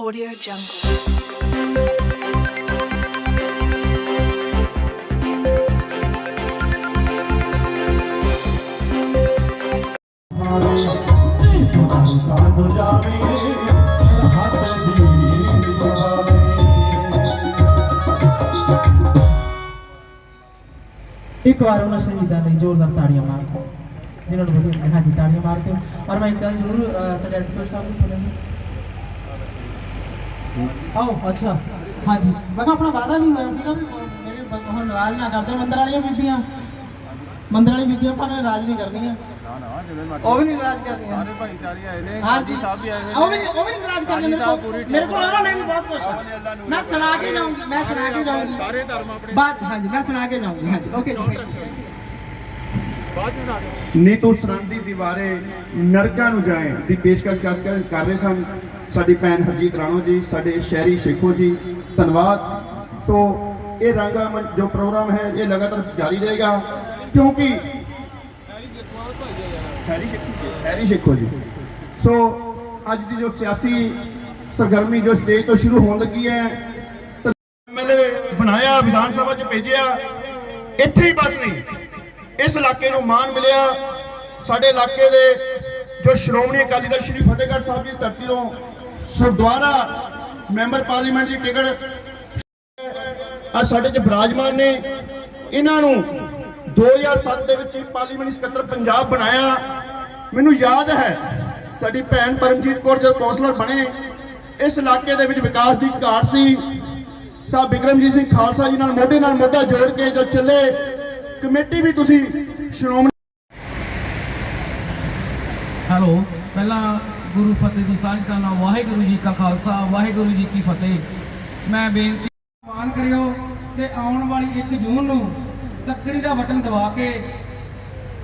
Audio Jungle. ਇੱਕ ਵਾਰ ਉਹਨਾਂ ਸ਼ਹੀਦਾਂ ਲਈ ਜ਼ੋਰਦਾਰ ਤਾੜੀਆਂ ਮਾਰ ਦਿਓ ਜਿਨ੍ਹਾਂ ਨੂੰ ਵਧੀਆ ਲੱਗਿਆ। ਹਾਂਜੀ ਤਾੜੀਆਂ ਮਾਰ ਦਿਓ ਔਰ ਮੈਂ ਇੱਕ ਗੱਲ ਜ਼ਰੂਰ ਅਹ, ਸਾਡੇ ਐਡੀਟਰ ਸਾਹਿਬ ਨੂੰ ਸੁਣਾਉਂਦਾ ਆਓ ਅੱਛਾ। ਹਾਂਜੀ। ਮੈਂ ਕਿਹਾ ਆਪਣਾ ਵਾਅਦਾ ਵੀ ਹੋਇਆ ਸੀਗਾ ਵੀ ਮੇਰੇ ਬ- ਹੁਣ ਨਾਰਾਜ਼ ਨਾ ਕਰਦੇ ਮੰਦਰ ਵਾਲੀਆਂ ਬੀਬੀਆਂ। ਮੰਦਰ ਵਾਲੀ ਬੀਬੀਆਂ ਆਪਾਂ ਨੇ ਨਾਰਾਜ਼ ਨਹੀਂ ਕਰਨੀਆਂ ਨਾ ਨਾ ਜਿਵੇਂ ਮਰਜ਼ੀ। ਉਹ ਵੀ ਨਹੀਂ ਨਾਰਾਜ਼ ਕਰਨੀਆਂ ਸਾਰੇ ਭਾਈਚਾਰੇ ਆਏ ਨੇ ਹਾਂਜੀ। ਸਾਹਿਬ ਵੀ ਆਏ ਹੋਏ ਉਹ ਵੀ ਨੇ ਉਹ ਵੀ ਨਾਰਾਜ਼ ਕਰਨੇ ਹਾਜੀ ਮੇਰੇ ਸਾਹਿਬ ਕੋਲ। ਪੂਰੀ ਮੇਰੇ ਕੋਲ ਉਹਨਾਂ ਨੇ ਵੀ ਬਹੁਤ ਕੁਝ ਆ। ਮੈਂ ਸੁਣਾ ਕੇ ਜਾਊਂਗੀ ਮੈਂ ਸੁਣਾ ਕੇ ਜਾਊਂਗੀ ਸਾਰੇ ਧਰਮ ਆਪਣੇ ਬਾਤ ਹਾਂਜੀ ਮੈਂ ਸੁਣਾ ਕੇ ਜਾਊਂਗੀ। ਹਾਂਜੀ ਓਕੇ ਜੀ ਬਾਅਦ ਚ ਸੁਣਾ ਦਿਓ। ਨੀ ਤੂੰ ਸਰੰਦੀ ਦੀਵਾਰੇ ਨਰਕਾਂ ਨੂੰ ਜਾਏ। ਦੀ ਪੇਸ਼ਕਸ਼ ਕਰ ਕਰ- ਕਰ ਰਹੇ ਸਨ। ਸਾਡੀ ਭੈਣ ਹਰਜੀਤ ਰਾਣੋ ਜੀ, ਸਾਡੇ ਸ਼ਹਿਰੀ ਸ਼ੇਖੋ ਜੀ, ਧੰਨਵਾਦ। ਸੋ ਇਹ ਰੰਗਾ ਜੋ ਪ੍ਰੋਗਰਾਮ ਹੈ, ਇਹ ਲਗਾਤਾਰ ਜਾਰੀ ਰਹੇਗਾ ਕਿਉਂਕਿ ਹੈਰੀ ਸ਼ੇਖੋ ਜੀ ਹੈਰੀ ਸ਼ੇਖੋ ਜੀ। ਸੋ ਅੱਜ ਦੀ ਜੋ ਸਿਆਸੀ ਸਰਗਰਮੀ ਜੋ ਸਟੇਜ ਤੋਂ ਸ਼ੁਰੂ ਹੋਣ ਲੱਗੀ ਹੈ ਐਮਐਲਏ ਬਣਾਇਆ, ਵਿਧਾਨ ਸਭਾ 'ਚ ਭੇਜਿਆ, ਇੱਥੇ ਹੀ ਬਸ ਨਹੀਂ, ਇਸ ਇਲਾਕੇ ਨੂੰ ਮਾਣ ਮਿਲਿਆ। ਸਾਡੇ ਇਲਾਕੇ ਦੇ ਜੋ ਸ਼੍ਰੋਮਣੀ ਅਕਾਲੀ ਦਲ ਸ਼੍ਰੀ ਫਤਿਹਗੜ੍ਹ ਸਾਹਿਬ ਦੀ ਧਰਤੀ ਤੋਂ ਸਰਦੁਆਰਾ ਮੈਂਬਰ ਪਾਰਲੀਮੈਂਟ ਦੀ ਟਿਕਟ। ਅੱਜ ਸਾਡੇ ਚ ਬਿਰਾਜਮਾਨ ਨੇ। ਇਹਨਾਂ ਨੂੰ 2007 ਦੇ ਵਿੱਚ ਪਾਰਲੀਮੈਂਟ ਸਕੱਤਰ ਪੰਜਾਬ ਬਣਾਇਆ। ਮੈਨੂੰ ਯਾਦ ਹੈ, ਸਾਡੀ ਭੈਣ ਪਰਮਜੀਤ ਕੌਰ ਜਦ ਕੌਂਸਲਰ ਬਣੇ, ਇਸ ਇਲਾਕੇ ਦੇ ਵਿੱਚ ਵਿਕਾਸ ਦੀ ਘਾਟ ਸੀ। ਸਾਹਿਬ ਬਿਕਰਮਜੀਤ ਸਿੰਘ ਖਾਲਸਾ ਜੀ ਨਾਲ ਮੋਢੇ ਨਾਲ ਮੋਢਾ ਜੋੜ ਕੇ ਜੋ ਚੱਲੇ, ਕਮੇਟੀ ਵੀ ਤੁਸੀਂ ਸ਼੍ਰੋਮਣੀ ਹੈਲੋ, ਪਹਿਲਾਂ ਗੁਰੂ ਫਤਿਹ ਦੀ ਸਾਂਝ ਕਰਨਾ ਵਾਹਿਗੁਰੂ ਜੀ ਕਾ ਖਾਲਸਾ, ਵਾਹਿਗੁਰੂ ਜੀ ਕੀ ਫਤਿਹ। ਮੈਂ ਬੇਨਤੀ ਮਾਨ ਕਰਿਓ ਤੇ ਆਉਣ ਵਾਲੀ 1 ਜੂਨ ਨੂੰ ਤੱਕੜੀ ਦਾ ਬਟਨ ਦਬਾ ਕੇ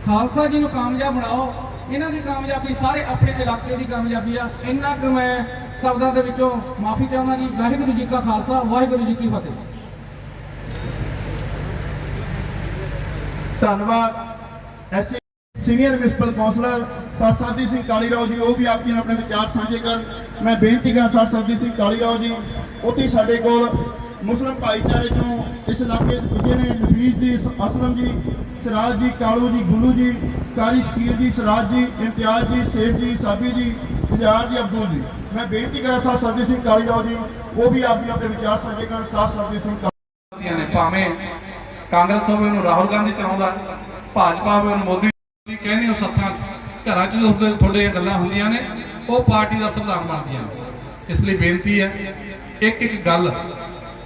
ਖਾਲਸਾ ਜੀ ਨੂੰ ਕਾਮਯਾਬ ਬਣਾਓ। ਇਹਨਾਂ ਦੀ ਕਾਮਯਾਬੀ ਸਾਰੇ ਆਪਣੇ ਇਲਾਕੇ ਦੀ ਕਾਮਯਾਬੀ ਆ। ਇੰਨਾ ਕੁ ਮੈਂ ਸ਼ਬਦਾਂ ਦੇ ਵਿੱਚੋਂ ਮਾਫੀ ਚਾਹੁੰਦਾ ਜੀ। ਵਾਹਿਗੁਰੂ ਜੀ ਕਾ ਖਾਲਸਾ, ਵਾਹਿਗੁਰੂ ਜੀ ਕੀ ਫਤਿਹ। ਧੰਨਵਾਦ। ਐਸਏ ਸੀਨੀਅਰ ਮਿਊਨਿਸਪਲ ਕਾਉਂਸਲਰ ਸਾਧ ਸਰਦੀ ਸਿੰਘ ਕਾਲੀਰਾਓ ਜੀ ਉਹ ਵੀ ਆਪ ਜੀ ਨਾਲ ਆਪਣੇ ਵਿਚਾਰ ਸਾਂਝੇ ਕਰਨ। ਮੈਂ ਬੇਨਤੀ ਕਰਾਂ ਸਾਧ ਸਰਦੀ ਸਿੰਘ ਕਾਲੀਰਾਓ ਜੀ। ਉੱਥੇ ਸਾਡੇ ਕੋਲ ਮੁਸਲਮ ਭਾਈਚਾਰੇ ਤੋਂ ਇਸ ਇਲਾਕੇ ਦੇ ਪੁੱਜੇ ਨੇ ਨਫੀਸ ਜੀ, ਅਸਲਮ ਜੀ, ਸਰਾਜ ਜੀ, ਕਾਲੂ ਜੀ, ਗੁੱਲੂ ਜੀ ਕਾਰੀ ਸ਼ਕੀਰ ਜੀ, ਸਰਾਜ ਜੀ, ਇਮਤਿਆਜ਼ ਜੀ ਸੇਫ ਜੀ, ਸਾਬੀ ਜੀ ਇਜਾਰ ਜੀ, ਅਬਦੁਲ ਜੀ। ਮੈਂ ਬੇਨਤੀ ਕਰਾਂ ਸਾਧ ਸਰਦੀ ਸਿੰਘ ਕਾਲੀ ਰਾਓ ਜੀ, ਉਹ ਵੀ ਆਪ ਜੀ ਆਪਣੇ ਵਿਚਾਰ ਸਾਂਝੇ ਕਰਨ ਸਾਧ ਸਰਦੀ ਸਿੰਘ ਕਾਲੀ- ਨੇ ਭਾਵੇਂ ਕਾਂਗਰਸ ਹੋਵੇ ਉਹਨੂੰ ਰਾਹੁਲ ਗਾਂਧੀ ਚਲਾਉਂਦਾ, ਭਾਜਪਾ ਹੋਵੇ ਉਹਨੂੰ ਮੋਦੀ ਜੀ ਕਹਿੰਦੇ ਹੋ ਸੱਥਾਂ 'ਚ। ਘਰਾਂ 'ਚ ਤੁਹਾਡੇ ਤੁਹਾਡੀਆਂ ਗੱਲਾਂ ਹੁੰਦੀਆਂ ਨੇ ਉਹ ਪਾਰਟੀ ਦਾ ਸੰਵਿਧਾਨ ਬਣਦੀਆਂ ਨੇ। ਇਸ ਲਈ ਬੇਨਤੀ ਹੈ ਇੱਕ ਇੱਕ ਗੱਲ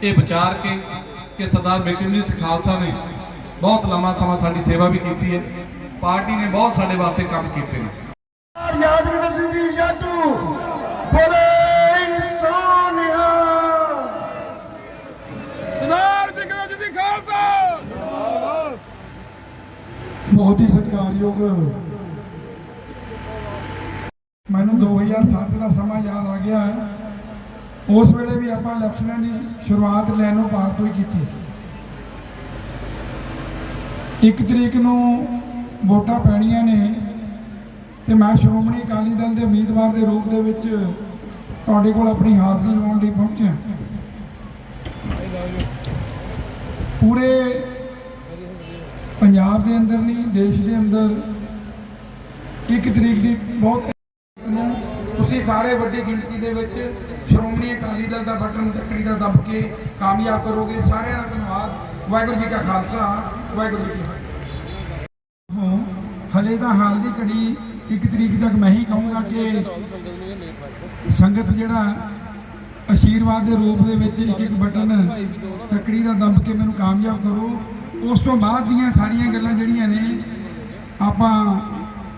ਇਹ ਵਿਚਾਰ ਕੇ ਕਿ ਸਰਦਾਰ ਬਿਕਰਮਜੀਤ ਸਿੰਘ ਖਾਲਸਾ ਨੇ ਬਹੁਤ ਲੰਮਾ ਸਮਾਂ ਸਾਡੀ ਸੇਵਾ ਵੀ ਕੀਤੀ ਹੈ। ਪਾਰਟੀ ਨੇ ਬਹੁਤ ਸਾਡੇ ਵਾਸਤੇ ਕੰਮ ਕੀਤੇ ਨੇ। ਯਾਦਵਿੰਦਰ ਸਿੰਘ ਜੀ ਜਾਦੂ ਬੋਲੇ ਸੋਨਿਆ ਸਰਦਾਰ ਬਿਕਰਮ ਜੀ ਖਾਲਸਾ! ਬਹੁਤ ਹੀ ਸਤਿਕਾਰਯੋਗ ਮੈਨੂੰ 2007 ਦਾ ਸਮਾਂ ਯਾਦ ਆ ਗਿਆ ਹੈ। ਉਸ ਵੇਲੇ ਵੀ ਆਪਾਂ ਇਲੈਕਸ਼ਨਾਂ ਦੀ ਸ਼ੁਰੂਆਤ ਲੈਨੋ ਪਾਰ ਤੋਂ ਹੀ ਕੀਤੀ ਸੀ। ਇੱਕ ਤਰੀਕ ਨੂੰ ਵੋਟਾਂ ਪੈਣੀਆਂ ਨੇ ਤੇ ਮੈਂ ਸ਼੍ਰੋਮਣੀ ਅਕਾਲੀ ਦਲ ਦੇ ਉਮੀਦਵਾਰ ਦੇ ਰੂਪ ਦੇ ਵਿੱਚ ਤੁਹਾਡੇ ਕੋਲ ਆਪਣੀ ਹਾਜ਼ਰੀ ਲਾਉਣ ਲਈ ਪਹੁੰਚਿਆ ਪੂਰੇ ਪੰਜਾਬ ਦੇ ਅੰਦਰ ਨਹੀਂ, ਦੇਸ਼ ਦੇ ਅੰਦਰ ਇੱਕ ਤਰੀਕ ਦੀ ਬਹੁਤ ਸਾਰੇ ਵੱਡੀ ਗਿਣਤੀ ਦੇ ਵਿੱਚ ਸ਼੍ਰੋਮਣੀ ਅਕਾਲੀ ਦਲ ਦਾ ਬਟਨ ਤੱਕੜੀ ਦਾ ਦੱਬ ਕੇ ਕਾਮਯਾਬ ਕਰੋਗੇ। ਸਾਰਿਆਂ ਦਾ ਧੰਨਵਾਦ। ਵਾਹਿਗੁਰੂ ਜੀ ਕਾ ਖਾਲਸਾ। ਵਾਹਿਗੁਰੂ ਜੀ ਕੀ ਹਲੇ ਤਾਂ ਹਾਲ ਦੀ ਘੜੀ ਇੱਕ ਤਰੀਕ ਤੱਕ ਮੈਂ ਹੀ ਕਹੂੰਗਾ ਕਿ ਸੰਗਤ ਜਿਹੜਾ ਆਸ਼ੀਰਵਾਦ ਦੇ ਰੂਪ ਦੇ ਵਿੱਚ ਇੱਕ ਇੱਕ ਬਟਨ ਤੱਕੜੀ ਦਾ ਦੱਬ ਕੇ ਮੈਨੂੰ ਕਾਮਯਾਬ ਕਰੋ। ਉਸ ਤੋਂ ਬਾਅਦ ਦੀਆਂ ਸਾਰੀਆਂ ਗੱਲਾਂ ਜਿਹੜੀਆਂ ਨੇ, ਆਪਾਂ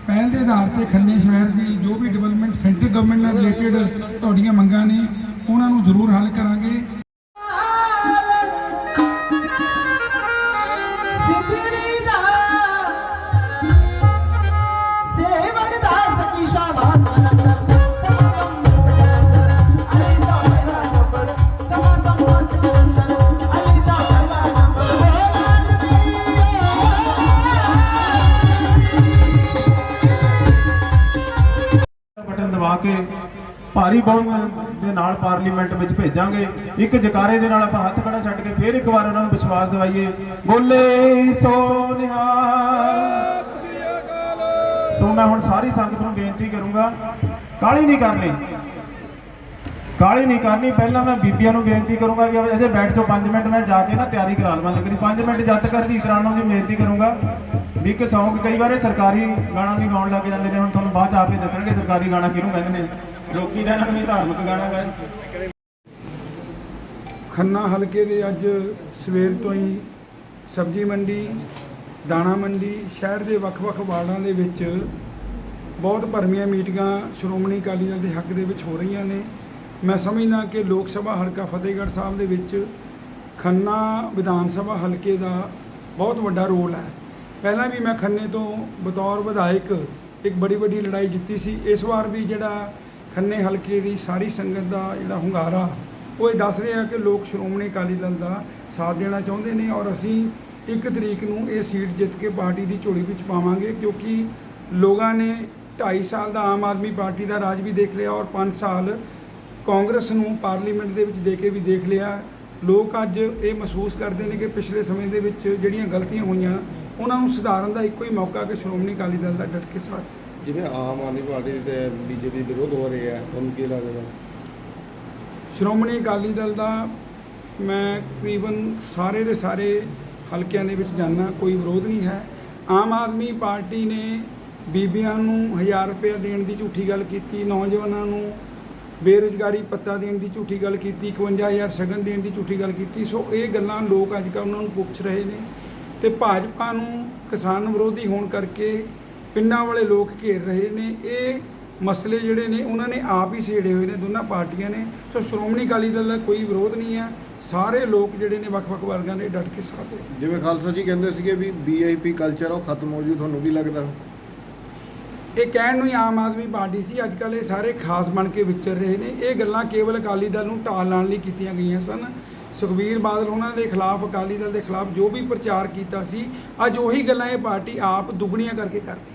ਪਹਿਲ ਦੇ ਆਧਾਰ ਤੇ ਖੰਨੇ ਸ਼ਹਿਰ ਦੀ ਜੋ ਵੀ ਡਿਵੈਲਪਮੈਂਟ ਸੈਂਟਰ ਗਵਰਨਮੈਂਟ ਨਾਲ ਰਿਲੇਟਡ ਤੁਹਾਡੀਆਂ ਮੰਗਾਂ ਨੇ, ਉਹਨਾਂ ਨੂੰ ਜ਼ਰੂਰ ਹੱਲ ਕਰਾਂਗੇ। ਕੇ ਭਾਰੀ ਬਹੁਮਤ ਦੇ ਨਾਲ ਪਾਰਲੀਮੈਂਟ ਵਿੱਚ ਭੇਜਾਂਗੇ। ਇੱਕ ਜਕਾਰੇ ਦੇ ਨਾਲ ਆਪਾਂ ਹੱਥ ਖੜਾ ਛੱਡ ਕੇ ਫੇਰ ਇੱਕ ਵਾਰ ਉਹਨਾਂ ਨੂੰ ਵਿਸ਼ਵਾਸ ਦਿਵਾਈਏ। ਬੋਲੇ ਸੋ ਨਿਹਾਲ ਸੋ ਮੈਂ ਹੁਣ ਸਾਰੀ ਸੰਗਤ ਨੂੰ ਬੇਨਤੀ ਕਰੂੰਗਾ ਕਾਲੀ ਨਹੀਂ ਕਰਨੀ। ਕਾਲੀ ਨਹੀਂ ਕਰਨੀ। ਪਹਿਲਾਂ ਮੈਂ ਬੀਬੀਆਂ ਨੂੰ ਬੇਨਤੀ ਕਰੂੰਗਾ ਵੀ ਅਜੇ ਬੈਠ ਜਾਓ 5 ਮਿੰਟ ਮੈਂ ਜਾ ਕੇ ਨਾ ਤਿਆਰੀ ਕਰਾ ਲਵਾਂ। ਲੱਗਣੀ 5 ਮਿੰਟ ਜਦ ਤੱਕ ਹਰਜੀਤ ਰਾਣਾ ਦੀ ਬੇਨਤੀ ਕਰੂੰਗਾ ਵੀ ਇੱਕ ਸੌਂਗ ਕਈ ਵਾਰ ਸਰਕਾਰੀ ਗਾਣਾ ਵੀ ਗਾਉਣ ਲੱਗ ਜਾਂਦੇ ਨੇ, ਹੁਣ ਤੁਹਾਨੂੰ ਬਾਅਦ ਚ ਆਪੇ ਦੱਸਣਗੇ ਸਰਕਾਰੀ ਗਾਣਾ ਕਿਹਨੂੰ ਕਹਿੰਦੇ ਨੇ। ਲੋਕੀ ਤਾਂ ਇਹਨਾਂ ਨੂੰ ਵੀ ਧਾਰਮਿਕ ਗਾਣਾ ਗਾਏ। ਖੰਨਾ ਹਲਕੇ ਦੇ ਅੱਜ ਸਵੇਰ ਤੋਂ ਹੀ ਸਬਜ਼ੀ ਮੰਡੀ, ਦਾਣਾ ਮੰਡੀ, ਸ਼ਹਿਰ ਦੇ ਵੱਖ-ਵੱਖ ਵਾਰਡਾਂ ਦੇ ਵਿੱਚ ਬਹੁਤ ਭਰਮੀਆਂ ਮੀਟਿੰਗਾਂ ਸ਼੍ਰੋਮਣੀ ਅਕਾਲੀ ਦਲ ਦੇ ਹੱਕ ਦੇ ਵਿੱਚ ਹੋ ਰਹੀਆਂ ਨੇ। ਮੈਂ ਸਮਝਦਾ ਕਿ ਲੋਕ ਸਭਾ ਹਲਕਾ ਫਤਿਹਗੜ੍ਹ ਸਾਹਿਬ ਦੇ ਵਿੱਚ ਖੰਨਾ ਵਿਧਾਨ ਸਭਾ ਹਲਕੇ ਦਾ ਬਹੁਤ ਵੱਡਾ ਰੋਲ ਹੈ। ਪਹਿਲਾਂ ਵੀ ਮੈਂ ਖੰਨੇ ਤੋਂ ਬਤੌਰ ਵਿਧਾਇਕ ਇੱਕ ਬੜੀ ਵੱਡੀ ਲੜਾਈ ਜਿੱਤੀ ਸੀ। ਇਸ ਵਾਰ ਵੀ ਜਿਹੜਾ ਖੰਨੇ ਹਲਕੇ ਦੀ ਸਾਰੀ ਸੰਗਤ ਦਾ ਜਿਹੜਾ ਹੁੰਗਾਰਾ, ਉਹ ਇਹ ਦੱਸ ਰਿਹਾ ਕਿ ਲੋਕ ਸ਼੍ਰੋਮਣੀ ਅਕਾਲੀ ਦਲ ਦਾ ਸਾਥ ਦੇਣਾ ਚਾਹੁੰਦੇ ਨੇ ਔਰ ਅਸੀਂ ਇੱਕ ਤਰੀਕ ਨੂੰ ਇਹ ਸੀਟ ਜਿੱਤ ਕੇ ਪਾਰਟੀ ਦੀ ਝੋਲੀ ਵਿੱਚ ਪਾਵਾਂਗੇ ਕਿਉਂਕਿ ਲੋਕਾਂ ਨੇ 2.5 ਸਾਲ ਦਾ ਆਮ ਆਦਮੀ ਪਾਰਟੀ ਦਾ ਰਾਜ ਵੀ ਦੇਖ ਲਿਆ ਔਰ 5 ਸਾਲ ਕਾਂਗਰਸ ਨੂੰ ਪਾਰਲੀਮੈਂਟ ਦੇ ਵਿੱਚ ਦੇ ਕੇ ਵੀ ਦੇਖ ਲਿਆ। ਲੋਕ ਅੱਜ ਇਹ ਮਹਿਸੂਸ ਕਰਦੇ ਨੇ ਕਿ ਪਿਛਲੇ ਸਮੇਂ ਦੇ ਵਿੱਚ ਜਿਹੜੀਆਂ ਗਲਤੀਆਂ ਹੋਈਆਂ ਉਹਨਾਂ ਨੂੰ ਸੁਧਾਰਨ ਦਾ ਇੱਕੋ ਹੀ ਮੌਕਾ ਕਿ ਸ਼੍ਰੋਮਣੀ ਅਕਾਲੀ ਦਲ ਦਾ ਡਟ ਕੇ ਸਾਥ ਜਿਵੇਂ ਆਮ ਆਦਮੀ ਪਾਰਟੀ ਤੇ ਬੀਜੇਪੀ ਵਿਰੋਧ ਹੋ ਰਿਹਾ ਹੈ ਤੁਹਾਨੂੰ ਕੀ ਲੱਗਦਾ? ਸ਼੍ਰੋਮਣੀ ਅਕਾਲੀ ਦਲ ਦਾ ਮੈਂ ਤਕਰੀਬਨ ਸਾਰੇ ਦੇ ਸਾਰੇ ਹਲਕਿਆਂ ਦੇ ਵਿੱਚ ਜਾਣਾ ਕੋਈ ਵਿਰੋਧ ਨਹੀਂ ਹੈ। ਆਮ ਆਦਮੀ ਪਾਰਟੀ ਨੇ ਬੀਬੀਆਂ ਨੂੰ 1000 ਰੁਪਏ ਦੇਣ ਦੀ ਝੂਠੀ ਗੱਲ ਕੀਤੀ ਨੌਜਵਾਨਾਂ ਨੂੰ ਬੇਰੁਜ਼ਗਾਰੀ ਪੱਤਾ ਦੇਣ ਦੀ ਝੂਠੀ ਗੱਲ ਕੀਤੀ 51000 ਸ਼ਗਨ ਦੇਣ ਦੀ ਝੂਠੀ ਗੱਲ ਕੀਤੀ। ਸੋ ਇਹ ਗੱਲਾਂ ਲੋਕ ਅੱਜ ਕੱਲ੍ਹ ਉਹਨਾਂ ਨੂੰ ਪੁੱਛ ਰਹੇ ਨੇ। ਤੇ ਭਾਜਪਾ ਨੂੰ ਕਿਸਾਨ ਵਿਰੋਧੀ ਹੋਣ ਕਰਕੇ ਪਿੰਡਾਂ ਵਾਲੇ ਲੋਕ ਘੇਰ ਰਹੇ ਨੇ। ਇਹ ਮਸਲੇ ਜਿਹੜੇ ਨੇ ਉਹਨਾਂ ਨੇ ਆਪ ਹੀ ਛੇੜੇ ਹੋਏ ਨੇ ਦੋਨਾਂ ਪਾਰਟੀਆਂ ਨੇ। ਸੋ ਸ਼੍ਰੋਮਣੀ ਅਕਾਲੀ ਦਲ ਦਾ ਕੋਈ ਵਿਰੋਧ ਨਹੀਂ ਹੈ। ਸਾਰੇ ਲੋਕ ਜਿਹੜੇ ਨੇ ਵੱਖ-ਵੱਖ ਵਰਗਾਂ ਦੇ ਡਟ ਕੇ ਸਾਥ ਦੇ ਜਿਵੇਂ ਖਾਲਸਾ ਜੀ ਕਹਿੰਦੇ ਸੀਗੇ ਵੀ ਵੀਆਈਪੀ ਕਲਚਰ ਉਹ ਖਤਮ ਹੋ ਜੂ ਤੁਹਾਨੂੰ ਕੀ ਲੱਗਦਾ? ਇਹ ਕਹਿਣ ਨੂੰ ਹੀ ਆਮ ਆਦਮੀ ਪਾਰਟੀ ਸੀ ਅੱਜ ਕੱਲ੍ਹ ਇਹ ਸਾਰੇ ਖਾਸ ਬਣ ਕੇ ਵਿਚਰ ਰਹੇ ਨੇ। ਇਹ ਗੱਲਾਂ ਕੇਵਲ ਅਕਾਲੀ ਦਲ ਨੂੰ ਢਾਲ ਲਾਉਣ ਲਈ ਕੀਤੀਆਂ ਗਈਆਂ ਸਨ। ਸੁਖਬੀਰ ਬਾਦਲ ਉਹਨਾਂ ਦੇ ਖਿਲਾਫ, ਅਕਾਲੀ ਦਲ ਦੇ ਖਿਲਾਫ ਜੋ ਵੀ ਪ੍ਰਚਾਰ ਕੀਤਾ ਸੀ, ਅੱਜ ਉਹੀ ਗੱਲਾਂ ਇਹ ਪਾਰਟੀ ਆਪ ਦੁੱਗਣੀਆਂ ਕਰਕੇ ਕਰਦੀ